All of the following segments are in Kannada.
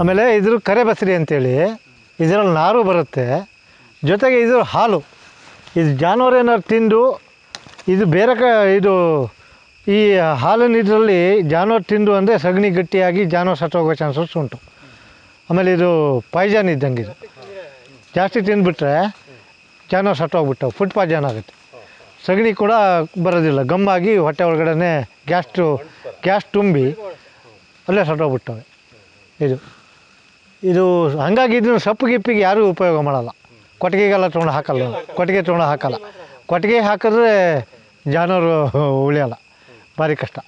ಆಮೇಲೆ ಇದ್ರ ಕರೆ ಬಸರಿ ಅಂತೇಳಿ, ಇದರಲ್ಲಿ ನಾರು ಬರುತ್ತೆ. ಜೊತೆಗೆ ಇದು ಹಾಲು. ಇದು ಜಾನುವಾರು ಏನಾದ್ರು ತಿಂದು, ಇದು ಬೇರೆ ಕ, ಇದು ಈ ಹಾಲಿನ ಇದರಲ್ಲಿ ಜಾನುವಾರು ತಿಂದು ಅಂದರೆ ಸಗಣಿ ಗಟ್ಟಿಯಾಗಿ ಜಾನುವಾರು ಸತ್ತೋಗೋ ಚಾನ್ಸಸ್ ಉಂಟು. ಆಮೇಲೆ ಇದು ಪಾಯ್ಜಾನ್ ಇದ್ದಂಗೆ ಇದು. ಜಾಸ್ತಿ ತಿಂದುಬಿಟ್ರೆ ಜಾನುವಾರು ಸತ್ತೋಗ್ಬಿಟ್ಟವು ಫುಡ್ ಪಾಯ್ಜನ್ ಆಗುತ್ತೆ. ಸಗಣಿ ಕೂಡ ಬರೋದಿಲ್ಲ. ಗಮ್ಮಾಗಿ ಹೊಟ್ಟೆ ಒಳಗಡೆ ಗ್ಯಾಸ್ಟು ಗ್ಯಾಸ್ ತುಂಬಿ ಅಲ್ಲೇ ಸಟ್ಟೋಗ್ಬಿಟ್ಟವೆ ಇದು. ಇದು ಹಂಗಾಗಿ ಇದನ್ನು ಸೊಪ್ಪು ಗಿಪ್ಪಿಗೆ ಯಾರೂ ಉಪಯೋಗ ಮಾಡಲ್ಲ. ಕೊಟ್ಟಿಗೆಗೆಲ್ಲ ತೊಗೊಂಡು ಹಾಕಲ್ಲ. ಕೊಟ್ಟಿಗೆ ತೊಗೊಂಡು ಹಾಕಲ್ಲ. ಕೊಟ್ಟಿಗೆ ಹಾಕಿದ್ರೆ ಜಾನುವಾರು ಉಳಿಯಲ್ಲ. ಭಾರಿ ಕಷ್ಟ.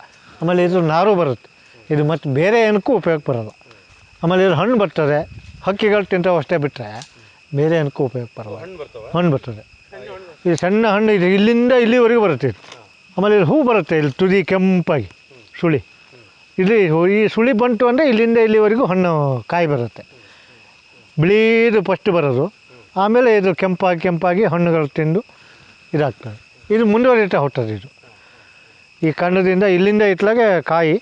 ಆಮೇಲೆ ಇದು ನಾರು ಬರುತ್ತೆ. ಇದು ಮತ್ತು ಬೇರೆ ಏನಕ್ಕೂ ಉಪಯೋಗ ಬರೋಲ್ಲ. ಆಮೇಲೆ ಇದು ಹಣ್ಣು ಬರ್ತದೆ. ಹಕ್ಕಿಗಳು ತಿಂತಾವೆ ಅಷ್ಟೇ ಬಿಟ್ಟರೆ ಬೇರೆ ಏನಕ್ಕೂ ಉಪಯೋಗ ಬರೋಲ್ಲ. ಹಣ್ಣು ಬರ್ತದೆ. ಇದು ಸಣ್ಣ ಹಣ್ಣು ಇದು ಇಲ್ಲಿಂದ ಇಲ್ಲಿವರೆಗೂ ಬರುತ್ತೆ ಇದು. ಆಮೇಲೆ ಇಲ್ಲಿ ಹೂ ಬರುತ್ತೆ. ಇಲ್ಲಿ ತುದಿ ಕೆಂಪಾಗಿ ಸುಳಿ. ಇಲ್ಲಿ ಈ ಸುಳಿ ಬಂತು ಅಂದರೆ ಇಲ್ಲಿಂದ ಇಲ್ಲಿವರೆಗೂ ಹಣ್ಣು ಕಾಯಿ ಬರುತ್ತೆ. ಬಿಳೀದು ಫಸ್ಟ್ ಬರೋದು. ಆಮೇಲೆ ಇದು ಕೆಂಪಾಗಿ ಕೆಂಪಾಗಿ ಹಣ್ಣುಗಳು ತಿಂದು ಇದಾಗ್ತದೆ. ಇದು ಮುಂದುವರಿತಾ ಹೊಟ್ಟದು ಇದು. ಈ ಕಣ್ಣದಿಂದ ಇಲ್ಲಿಂದ ಇತ್ಲಾಗೆ ಕಾಯಿ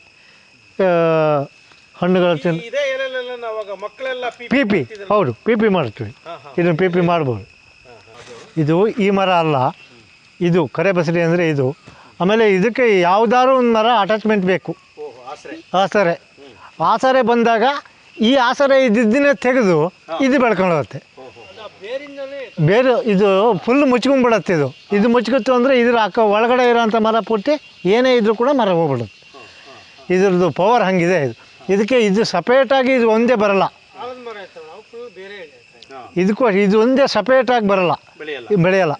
ಹಣ್ಣುಗಳು ತಿಂದು ಪಿಪಿ ಪಿ ಪಿ ಹೌದು ಪಿ ಪಿ ಮಾಡ್ತೀವಿ. ಇದನ್ನು ಪಿ ಪಿ ಮಾಡ್ಬೋದು. ಇದು ಈ ಮರ ಅಲ್ಲ. ಇದು ಕರೆ ಬಸರಿ ಅಂದರೆ ಇದು. ಆಮೇಲೆ ಇದಕ್ಕೆ ಯಾವುದಾದ್ರು ಒಂದು ಮರ ಅಟ್ಯಾಚ್ಮೆಂಟ್ ಬೇಕು. ಆಸರೆ. ಆಸರೆ. ಆಸರೆ ಬಂದಾಗ ಈ ಆಸರೆ ಇದ್ದಿದ್ದನ್ನೇ ತೆಗೆದು ಇದು ಬೆಳ್ಕೊಂಡೋಗುತ್ತೆ ಬೇರು ಬೇರೆ ಇದು ಫುಲ್ ಮುಚ್ಕೊಂಡ್ಬಿಡತ್ತೆ ಇದು. ಇದು ಮುಚ್ಕೊತ್ತು ಅಂದರೆ ಇದ್ರ ಅಕ್ಕ ಒಳಗಡೆ ಇರೋಂಥ ಮರ ಪುಟ್ಟಿ ಏನೇ ಇದ್ರೂ ಕೂಡ ಮರ ಹೋಗ್ಬಿಡುತ್ತೆ. ಇದ್ರದ್ದು ಪವರ್ ಹಂಗಿದೆ ಇದು. ಇದಕ್ಕೆ ಇದು ಸಪ್ರೇಟಾಗಿ ಇದು ಒಂದೇ ಬರಲ್ಲ. ಇದಕ್ಕೂ ಇದು. ಒಂದೇ ಸಪ್ರೇಟಾಗಿ ಬರಲ್ಲ. ಬೆಳೆಯಲ್ಲ.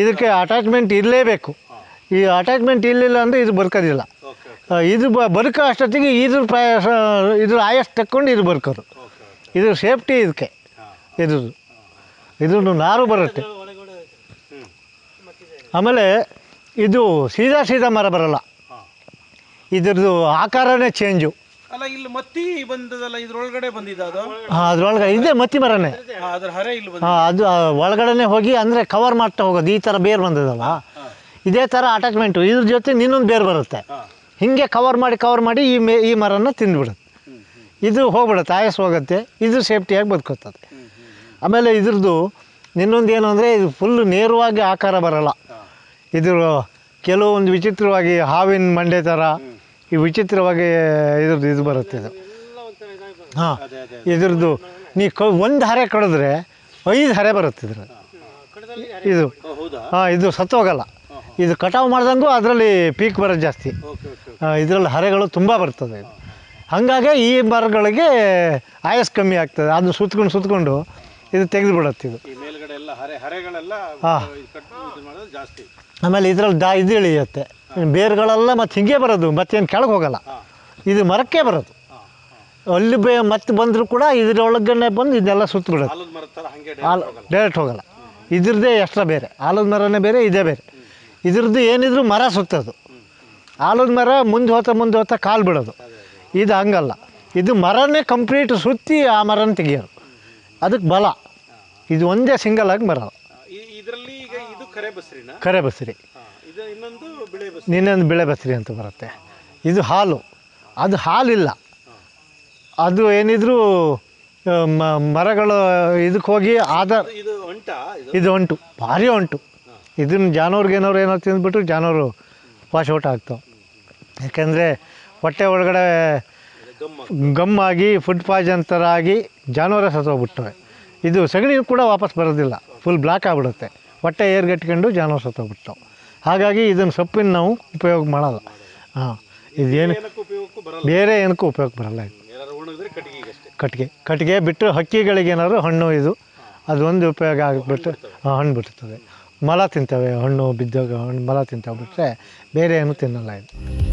ಇದಕ್ಕೆ ಅಟ್ಯಾಚ್ಮೆಂಟ್ ಇರಲೇಬೇಕು. ಈ ಅಟ್ಯಾಚ್ಮೆಂಟ್ ಇರಲಿಲ್ಲ ಅಂದರೆ ಇದು ಬದುಕೋದಿಲ್ಲ. ಇದು ಬ ಬದುಕೋ ಅಷ್ಟೊತ್ತಿಗೆ ಇದ್ರ ಪಾಯಸ ಇದ್ರ ಆಯಸ್ ತಕ್ಕೊಂಡು ಇದು ಬದುಕೋದು ಇದ್ರ ಇದು ಸೇಫ್ಟಿ ಇದಕ್ಕೆ. ಇದ್ರದ್ದು. ಇದ್ರದ್ದು ನಾರು ಬರುತ್ತೆ. ಆಮೇಲೆ ಇದು ಸೀದಾ ಸೀದಾ ಮರ ಬರಲ್ಲ. ಇದ್ರದ್ದು ಆಕಾರನೇ ಚೇಂಜು ಅಲ್ಲ ಇಲ್ಲಿ ಮತ್ತಿ ಬಂದದಲ್ಲ ಇದ್ರೊಳಗಡೆ ಬಂದಿದ್ದ ಅದು? ಹಾಂ ಅದ್ರೊಳಗೆ ಇದೆ ಮತ್ತಿ ಮರನೇ. ಅದ್ರ ಹರೆ ಇಲ್ಲಿ ಬಂದ ಹಾಂ ಅದು ಒಳಗಡೆನೆ ಹೋಗಿ ಅಂದರೆ ಕವರ್ ಮಾಡ್ತಾ ಹೋಗೋದು. ಈ ಥರ ಬೇರು ಬಂದದಲ್ಲ. ಇದೇ ಥರ ಅಟ್ಯಾಚ್ಮೆಂಟು ಇದ್ರ ಜೊತೆ ಇನ್ನೊಂದು ಬೇರು ಬರುತ್ತೆ. ಹಿಂಗೆ ಕವರ್ ಮಾಡಿ ಕವರ್ ಮಾಡಿ ಈ ಮೇ ಈ ಮರನ ತಿಂದ್ಬಿಡುತ್ತೆ. ಇದು ಹೋಗ್ಬಿಡುತ್ತೆ ಆಯಸ್ ಹೋಗುತ್ತೆ ಇದು ಸೇಫ್ಟಿಯಾಗಿ ಬದುಕುತ್ತದೆ. ಆಮೇಲೆ ಇದ್ರದ್ದು ಇನ್ನೊಂದು ಏನು ಅಂದರೆ ಇದು ಫುಲ್ ನೇರವಾಗಿ ಆಕಾರ ಬರಲ್ಲ. ಇದ್ರ ಇದು ಕೆಲವೊಂದು ವಿಚಿತ್ರವಾಗಿ ಹಾವಿನ ಮಂಡೆ ಥರ ಈ ವಿಚಿತ್ರವಾಗಿ ಇದ್ರದ್ದು ಇದು ಬರುತ್ತೆ ಇದು. ಹಾಂ ಇದ್ರದ್ದು ನೀ ಕ ಒಂದು ಹರೆ ಕಡಿದ್ರೆ ಐದು ಹರೆ ಬರುತ್ತೆ ಇದ್ರ ಇದು ಹಾಂ ಇದು ಸತ್ತೋಗಲ್ಲ. ಇದು ಕಟಾವು ಮಾಡ್ದಂಗೂ ಅದರಲ್ಲಿ ಪೀಕ್ ಬರೋದು ಜಾಸ್ತಿ. ಇದರಲ್ಲಿ ಹರೆಗಳು ತುಂಬ ಬರ್ತದೆ. ಹಾಗಾಗಿ ಈ ಮರಗಳಿಗೆ ಆಯಸ್ ಕಮ್ಮಿ ಆಗ್ತದೆ. ಅದು ಸುತ್ಕೊಂಡು ಸುತ್ಕೊಂಡು ಇದು ತೆಗೆದು ಬಿಡುತ್ತೆ ಇದು ಹಾಂ ಆಮೇಲೆ ಇದರಲ್ಲಿ ದಾ ಇದು ಇಳಿಯುತ್ತೆ. ಬೇರುಗಳೆಲ್ಲ ಮತ್ತೆ ಹಿಂಗೆ ಬರೋದು ಮತ್ತೇನು ಕೆಳಗೆ ಹೋಗಲ್ಲ. ಇದು ಮರಕ್ಕೆ ಬರೋದು. ಅಲ್ಲಿ ಬೇ ಮತ್ತೆ ಬಂದರೂ ಕೂಡ ಇದರೊಳಗಡೆ ಬಂದು ಇದೆಲ್ಲ ಸುತ್ತ ಬಿಡೋದು ಡೈರೆಕ್ಟ್ ಹೋಗಲ್ಲ. ಇದ್ರದ್ದೇ ಎಕ್ಸ್ಟ್ರಾ ಬೇರೆ. ಆಲದ ಮರನೇ ಬೇರೆ ಇದೇ ಬೇರೆ. ಇದ್ರದ್ದು ಏನಿದ್ರು ಮರ ಸುತ್ತೋದು. ಆಲದ ಮರ ಮುಂದೆ ಹೋಗ್ತಾ ಮುಂದೆ ಹೋಗ್ತಾ ಕಾಲು ಬಿಡೋದು. ಇದು ಹಂಗಲ್ಲ. ಇದು ಮರನೇ ಕಂಪ್ಲೀಟ್ ಸುತ್ತಿ ಆ ಮರನ ತೆಗಿಯೋದು. ಅದಕ್ಕೆ ಬಲ. ಇದು ಒಂದೇ ಸಿಂಗಲ್ ಆಗಿ ಮರ. ಕರೆ ಬಸ್ರಿ. ಇನ್ನೊಂದು ಬಿಳೆ ಬಸ್ರಿ. ನಿನ್ನೊಂದು ಬೆಳೆ ಬಸರಿ ಅಂತ ಬರುತ್ತೆ. ಇದು ಹಾಲು. ಅದು ಹಾಲಿಲ್ಲ. ಅದು ಏನಿದ್ರು ಮರಗಳು ಇದಕ್ಕೆ ಹೋಗಿ ಆಧಾರ ಇದು ಒಂಟ ಇದು? ಇದು ಒಂಟು. ಭಾರಿ ಒಂಟು. ಇದನ್ನು ಜಾನವ್ರಿಗೆ ಏನಾದ್ರು ಏನೋ ತಿಂದುಬಿಟ್ರು ಜಾನುವಾರು ಔಟ್ ಆಗ್ತಾವೆ. ಯಾಕೆಂದರೆ ಹೊಟ್ಟೆ ಒಳಗಡೆ ಗಮ್ಮ ಗಮ್ಮಾಗಿ ಫುಡ್ ಪಾಯ್ಸನ್ ಥರ ಆಗಿ ಜಾನುವಾರೇ ಸತ್ತೋಗ್ಬಿಟ್ರೆ ಇದು ಸಗಣಿ ಕೂಡ ವಾಪಸ್ ಬರೋದಿಲ್ಲ. ಫುಲ್ ಬ್ಲ್ಯಾಕ್ ಆಗಿಬಿಡುತ್ತೆ. ಹೊಟ್ಟೆ ಏರ್ಗಟ್ಕೊಂಡು ಜಾನುವಾರು ಸತ್ತೋಗ್ಬಿಡ್ತಾವೆ ಹಾಗಾಗಿ ಇದನ್ನು ಸೊಪ್ಪಿನ ನಾವು ಉಪಯೋಗ ಮಾಡಲ್ಲ. ಹಾಂ ಇದೇನು ಬೇರೆ ಏನಕ್ಕೂ ಉಪಯೋಗ ಬರಲ್ಲ ಇದು. ಏನಾದ್ರು ಕಟ್ಟಿಗೆ ಕಟ್ಟಿಗೆ ಬಿಟ್ಟು ಹಕ್ಕಿಗಳಿಗೆ ಏನಾದ್ರು ಹಣ್ಣು ಇದು ಅದೊಂದು ಉಪಯೋಗ ಆಗಿಬಿಟ್ಟು ಹಣ್ಣು ಬಿಡ್ತದೆ. ಮಲ ತಿಂತವೆ ಹಣ್ಣು ಬಿದ್ದಾಗ ಹಣ್ಣು ಮಲ ತಿಂತವೆ ಬಿಟ್ಟರೆ ಬೇರೆ ಏನು ತಿನ್ನಲ್ಲ ಇದು.